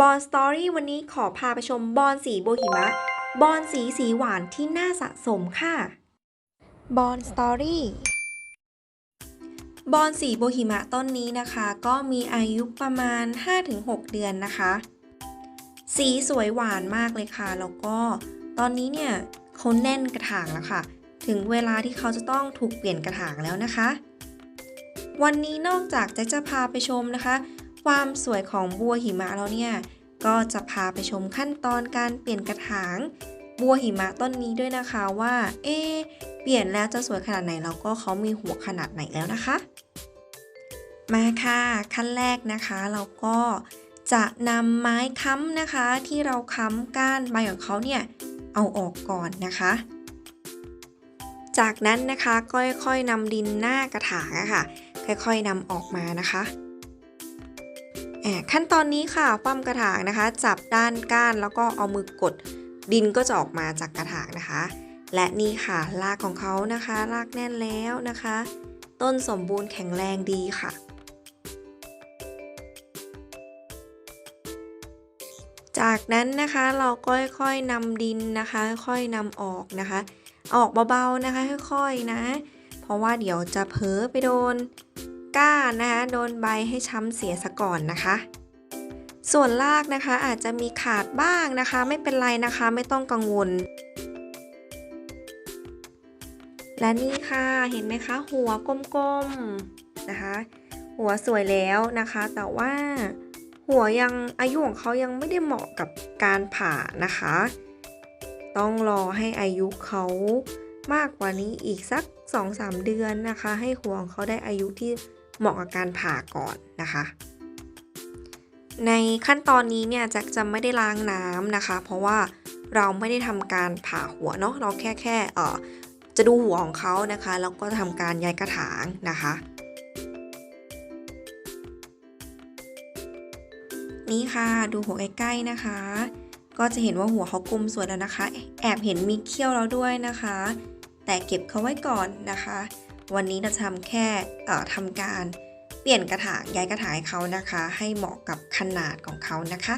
บอลสตอรี่วันนี้ขอพาไปชมบอลสีโบหิมะ บอลสีสีหวานที่น่าสะสมค่ะบอลสตอรี่บอลสีโบหิมะต้นนี้นะคะ ก็มีอายุประมาณ 5-6 เดือนนะคะ สีสวยหวานมากเลยค่ะ แล้วก็ตอนนี้เนี่ยเขาแน่นกระถางแล้วค่ะ ถึงเวลาที่เขาจะต้องถูกเปลี่ยนกระถางแล้วนะคะ วันนี้นอกจากจะจะพาไปชมนะคะ ความสวยของบัวหิมะแล้วเนี่ย ก็จะพาไปชมขั้นตอนการเปลี่ยนกระถาง บัวหิมะต้นนี้ด้วยนะคะว่า เอ๊เปลี่ยนแล้วจะสวยขนาดไหนแล้วก็เขามีหัวขนาดไหนแล้วนะคะ มาค่ะ ขั้นแรกนะคะเราก็จะนำไม้ค้ำนะคะ ที่เราค้ำก้านใบของเขาเนี่ยเอาออกก่อนนะคะ จากนั้นนะคะก็ค่อยๆนำดินหน้ากระถางอะค่ะ ค่อยๆนำออกมานะคะ ขั้นตอนนี้ค่ะปั้มกระถางนะคะ จับด้านก้านแล้วก็เอามือกดดินก็จะออกมาจากกระถางนะคะ และนี่ค่ะรากของเขานะคะรากแน่นแล้วนะคะ ต้นสมบูรณ์แข็งแรงดีค่ะ จากนั้นนะคะเราก็ค่อยๆนำดินนะคะ ค่อยๆนำออกนะคะ ออกเบาๆนะคะค่อยๆนะ เพราะว่าเดี๋ยวจะเผลอไปโดน ก้านะคะโดนใบให้ช้ำเสียซะก่อนนะคะ ส่วนรากนะคะอาจจะมีขาดบ้างนะคะ ไม่เป็นไรนะคะไม่ต้องกังวล และนี่ค่ะเห็นไหมคะ หัวกลมๆนะคะ หัวสวยแล้วนะคะ แต่ว่าหัวยังอายุของเขายังไม่ได้เหมาะกับการผ่านะคะ ต้องรอให้อายุเขามากกว่านี้อีกสัก 2-3 เดือนนะคะ ให้หัวของเขาได้อายุที่ เหมาะกับการผ่าก่อนนะคะ ในขั้นตอนนี้เนี่ยแจ็คจะไม่ได้ล้างน้ำนะคะ เพราะว่าเราไม่ได้ทำการผ่าหัวเนาะเราแค่แค่เออจะดูหัวของเขานะคะแล้วก็ทำการย้ายกระถางนะคะ นี่ค่ะดูหัวใกล้ๆนะคะ ก็จะเห็นว่าหัวเขากลมสวยแล้วนะคะ แอบเห็นมีเขี้ยวแล้วด้วยนะคะ แต่เก็บเขาไว้ก่อนนะคะ วันนี้เราทำแค่ทำการเปลี่ยนกระถางย้ายกระถางให้เขานะคะ ให้เหมาะกับขนาดของเขานะคะ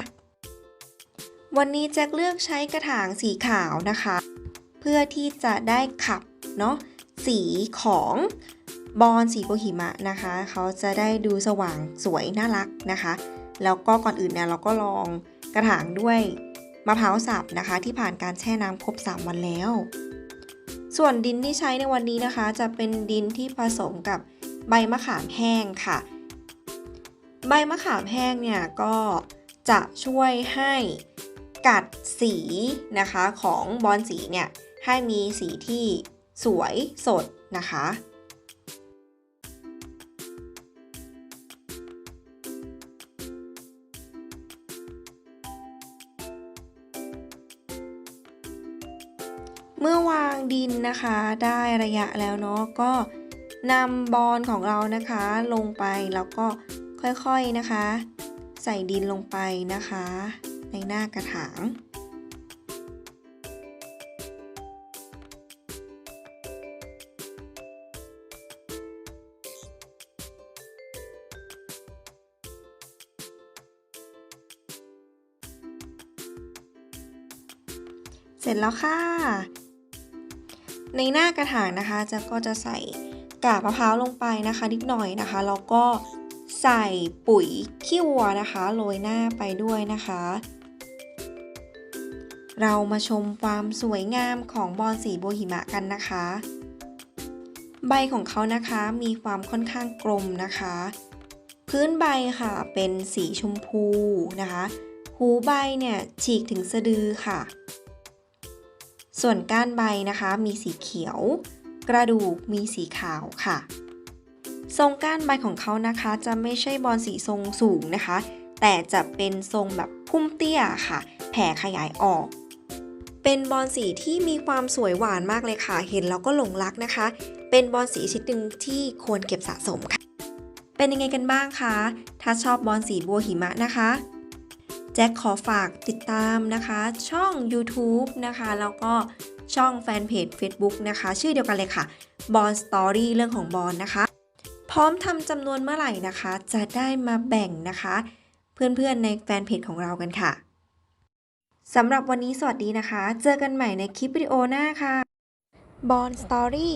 วันนี้แจ็คเลือกใช้กระถางสีขาวนะคะ เพื่อที่จะได้ขับเนาะสีของบอลสีโบหิมะนะคะ เขาจะได้ดูสว่างสวยน่ารักนะคะ แล้วก็ก่อนอื่นเนี่ยเราก็ลองกระถางด้วยมะพร้าวสับนะคะ ที่ผ่านการแช่น้ำครบ 3 วันแล้ว ส่วนดินที่ใช้ในวันนี้นะคะ จะเป็นดินที่ผสมกับใบมะขามแห้งค่ะ ใบมะขามแห้งเนี่ยก็จะช่วยให้กัดสีนะคะของบอลสีเนี่ยให้มีสีที่สวยสดนะคะ เมื่อวางดินนะคะได้ระยะแล้วเนาะก็นำบอลของเรานะคะลงไปแล้วก็ค่อยๆนะคะ ใส่ดินลงไปนะคะ ในหน้ากระถางเสร็จแล้วค่ะ ในหน้ากระถางนะคะจะก็จะใส่กาบมะพร้าวลงไปนะคะ นิดหน่อยนะคะแล้วก็ใส่ปุ๋ยขี้วัวนะคะโรยหน้าไปด้วยนะคะ เรามาชมความสวยงามของบอลสีโบหิมะกันนะคะ ใบของเขานะคะมีความค่อนข้างกลมนะคะ พื้นใบค่ะเป็นสีชมพูนะคะ หูใบเนี่ยฉีกถึงสะดือค่ะ ส่วนก้านใบนะคะมีสีเขียว กระดูกมีสีขาวค่ะ ทรงก้านใบของเขานะคะจะไม่ใช่บอลสีทรงสูงนะคะ แต่จะเป็นทรงแบบพุ่มเตี้ยค่ะ แผ่ขยายออก เป็นบอลสีที่มีความสวยหวานมากเลยค่ะ เห็นแล้วก็หลงรักนะคะ เป็นบอลสีชนิดหนึ่งที่ควรเก็บสะสมค่ะ เป็นยังไงกันบ้างคะ ถ้าชอบบอลสีบัวหิมะนะคะ แจ็คขอฝากติดตามนะคะ ช่อง YouTube นะคะ แล้วก็ช่องแฟนเพจ Facebook นะคะ ชื่อเดียวกันเลยค่ะบอลสตอรี่เรื่องของบอลนะคะ พร้อมทำจำนวนเมื่อไหร่นะคะ จะได้มาแบ่งนะคะ เพื่อนๆในแฟนเพจของเรากันค่ะสำหรับวันนี้สวัสดีนะคะ เจอกันใหม่ในคลิปวิดีโอหน้าค่ะบอนสตอรี่